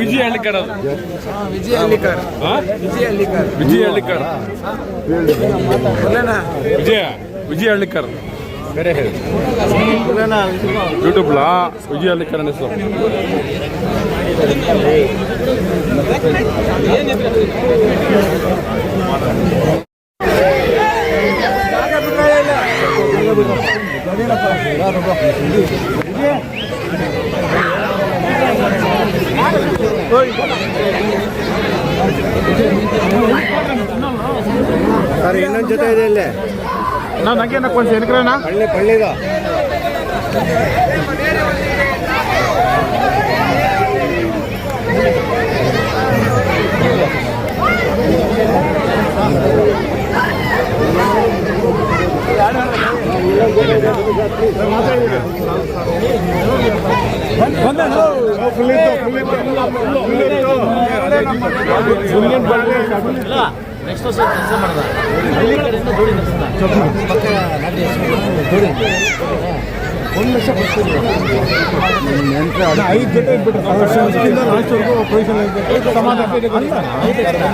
ವಿಜಯ ಹಳ್ಳಿಕರ್ ಅದು ವಿಜಯ ಹಳ್ಳಿಕರ್. ಹಾ? ವಿಜಯ ಹಳ್ಳಿಕರ್. ವಿಜಯ ಹಳ್ಳಿಕರ್. ಒಳ್ಳೆನಾ ವಿಜಯ ವಿಜಯ ಹಳ್ಳಿಕರ್. ಬೇರೆ ಹೇಳಿ. ಯೂಟ್ಯೂಬ್ಲಾ? ವಿಜಯ ಹಳ್ಳಿಕರ್ ಹೆಸರು. ಸರ್ ಇನ್ನೊಂದು ಜೊತೆ ಇದೆ ಇಲ್ಲೇ ನಾನು ನಂಗೆ ಕೊಂಚ ಎನ್ಕ್ರೇನಾ ಪಳ್ಳಿ ಪಳ್ಳಿದ ನೆಕ್ಸ್ಟ್ ಐದು ಜೊತೆ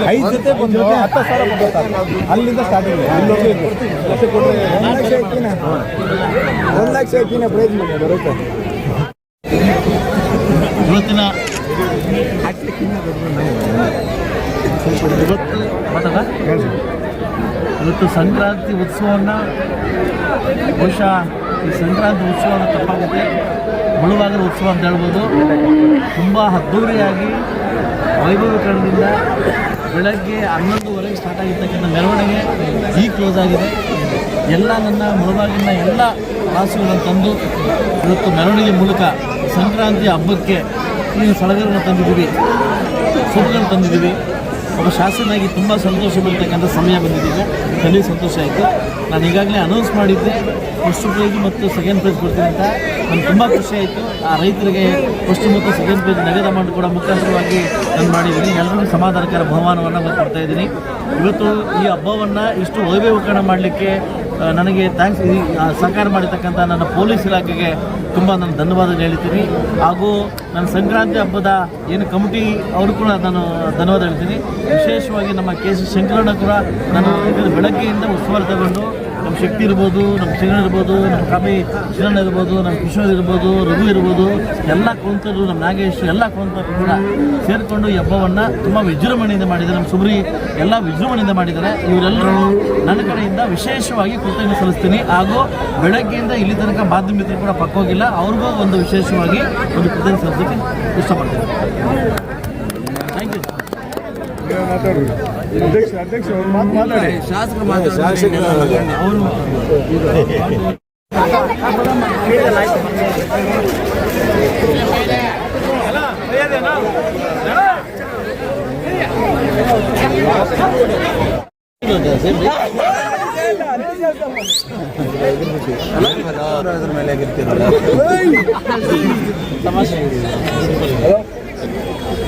ಐದು ಜೊತೆ ಅಲ್ಲಿಂದ ಸ್ಟಾರ್ಟಿಂಗ್ ಒಂದು ಲಕ್ಷ ಒಂದು ಲಕ್ಷ ಪ್ರೈಸ್ ಮಾಡಿ ಬರುತ್ತೆ ಇವತ್ತಿನ ಇವತ್ತು ಇವತ್ತು ಸಂಕ್ರಾಂತಿ ಉತ್ಸವವನ್ನು ಬಹುಶಃ ಈ ಸಂಕ್ರಾಂತಿ ಉತ್ಸವನ ತಪ್ಪಾಗುತ್ತೆ. ಮುಳುವಾಗಲ ಉತ್ಸವ ಅಂತ ಹೇಳ್ಬೋದು. ತುಂಬ ಅದ್ದೂರಿಯಾಗಿ ವೈಭವೀಕರಣದಿಂದ ಬೆಳಗ್ಗೆ ಹನ್ನೊಂದುವರೆಗೆ ಸ್ಟಾರ್ಟ್ ಆಗಿರ್ತಕ್ಕಂಥ ಮೆರವಣಿಗೆ ಈ ಕ್ಲೋಸ್ ಆಗಿದೆ. ಎಲ್ಲ ನನ್ನ ಮುಳುವಾಗಿನ ಎಲ್ಲ ವಾಸಿಗಳನ್ನು ತಂದು ಇವತ್ತು ಮೆರವಣಿಗೆ ಮೂಲಕ ಸಂಕ್ರಾಂತಿ ಹಬ್ಬಕ್ಕೆ ಈ ಸಡಗರನ್ನು ತಂದಿದ್ದೀವಿ ಸೊಪ್ಪುಗಳನ್ನು ತಂದಿದ್ದೀವಿ. ಒಬ್ಬ ಶಾಸಕನಾಗಿ ತುಂಬ ಸಂತೋಷ ಬೀಳ್ತಕ್ಕಂಥ ಸಮಯ ಬಂದಿದ್ದೀವಿ ತಲೆ ಸಂತೋಷ ಆಯಿತು. ನಾನು ಈಗಾಗಲೇ ಅನೌನ್ಸ್ ಮಾಡಿದ್ದೆ ಫಸ್ಟ್ ಪ್ರೈಜ್ ಮತ್ತು ಸೆಕೆಂಡ್ ಪ್ರೈಜ್ ಕೊಡ್ತೀನಿ ಅಂತ. ನನಗೆ ತುಂಬ ಖುಷಿ ಆಯಿತು. ಆ ರೈತರಿಗೆ ಫಸ್ಟ್ ಮತ್ತು ಸೆಕೆಂಡ್ ಪ್ರೈಜ್ ನಗದ ಅಮೌಂಟ್ ಕೂಡ ಮುಖಾಂತರವಾಗಿ ನಾನು ಮಾಡಿದ್ದೀನಿ. ಎಲ್ಲರಿಗೂ ಸಮಾಧಾನಕರ ಬಹುಮಾನವನ್ನು ನಾನು ಕೊಡ್ತಾ ಇದ್ದೀನಿ. ಇವತ್ತು ಈ ಹಬ್ಬವನ್ನು ಇಷ್ಟು ವೈಭವೀಕರಣ ಮಾಡಲಿಕ್ಕೆ ನನಗೆ ಥ್ಯಾಂಕ್ಸ್ ಸಹಕಾರ ಮಾಡಿರ್ತಕ್ಕಂಥ ನನ್ನ ಪೊಲೀಸ್ ಇಲಾಖೆಗೆ ತುಂಬ ನಾನು ಧನ್ಯವಾದ ಹೇಳ್ತೀನಿ. ಹಾಗೂ ನನ್ನ ಸಂಕ್ರಾಂತಿ ಹಬ್ಬದ ಏನು ಕಮಿಟಿ, ಅವರು ಕೂಡ ನಾನು ಧನ್ಯವಾದ ಹೇಳ್ತೀನಿ. ವಿಶೇಷವಾಗಿ ನಮ್ಮ ಕೆ ಸಿ ಶಂಕರಣ್ಣ ಕೂಡ ನಾನು ಬೆಳಗ್ಗೆಯಿಂದ ಉಸ್ತುವಾರಿ ತಗೊಂಡು ನಮ್ಮ ಶಕ್ತಿ ಇರ್ಬೋದು ನಮ್ಮ ಶ್ರೀಗಣ ಇರ್ಬೋದು, ನಮ್ಮ ಕವಿ ಶ್ರೀರಣ್ಣ ಇರ್ಬೋದು, ನಮ್ಮ ಕಿಶೋರ್ ಇರ್ಬೋದು, ರಘು ಇರ್ಬೋದು, ಎಲ್ಲ ಕುಂತರು ನಮ್ಮ ನಾಗೇಶ್, ಎಲ್ಲ ಕುಂತರು ಕೂಡ ಸೇರಿಕೊಂಡು ಈ ಹಬ್ಬವನ್ನು ತುಂಬ ವಿಜೃಂಭಣೆಯಿಂದ ಮಾಡಿದ್ದಾರೆ. ನಮ್ಮ ಸುಬ್ರಿ ಎಲ್ಲ ವಿಜೃಂಭಣೆಯಿಂದ ಮಾಡಿದ್ದಾರೆ. ಇವರೆಲ್ಲರೂ ನನ್ನ ಕಡೆಯಿಂದ ವಿಶೇಷವಾಗಿ ಕೃತಜ್ಞತೆ ಸಲ್ಲಿಸ್ತೀನಿ. ಹಾಗೂ ಬೆಳಗ್ಗೆಯಿಂದ ಇಲ್ಲಿ ತನಕ ಮಾಧ್ಯಮ ಮಿತ್ರರು ಕೂಡ ಪಕ್ಕೋಗಿಲ್ಲ ಅವ್ರಿಗೂ ಒಂದು ವಿಶೇಷವಾಗಿ ಒಂದು ಕೃತಜ್ಞತೆ ಸಲ್ಲಿಸೋಕ್ಕೆ ಇಷ್ಟಪಡ್ತೀನಿ. ಥ್ಯಾಂಕ್ ಯು ಅಧ್ಯಕ್ಷ ಅಧ್ಯಕ್ಷ ಒಂದು ಮಾತು ಮಾತಾಡಿ ಶಾಸಕರು ಅವರು ಅದ್ರ ಮೇಲೆ ಆಗಿರ್ತೀರಲ್ಲ ತಮಾಷೆ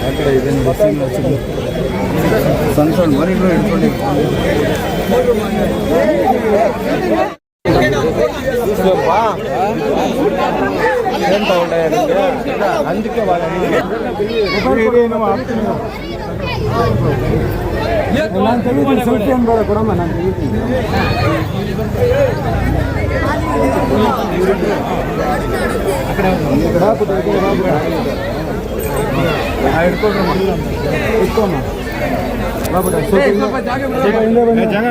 ಆ ಕಡೆ ಇದನ್ನು ಬಸ್ಸಿಂಗ್ ಸಣ್ಣ ಸಣ್ಣ ಮರಿಗಳು ಹಿಡ್ಕೊಂಡು ಏನ್ ತಗೊಂಡೆ ನಿಮಗೆ ಅಂಜಿಕೆ ಭಾಳ ಜಾಗ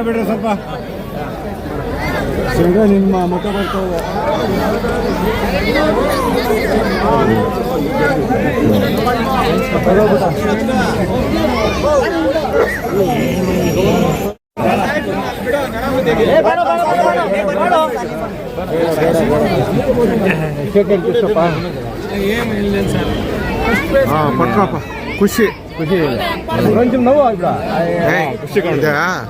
ಸ್ವಲ್ಪ ನಿಮ್ಮ ಮುಖ ಬರ್ತಾ ಹಾಂ ಪಟ್ರಪ್ಪ ಖುಷಿ ಖುಷಿ ಕೊಂಚం ನೋವು ಆಗ್ಬಿಡ ಏಯ್ ಖುಷಿ ಕಾಣ್ತಾ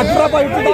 ಅಟ್ರಪ್ಪ ಇಟ್ಟು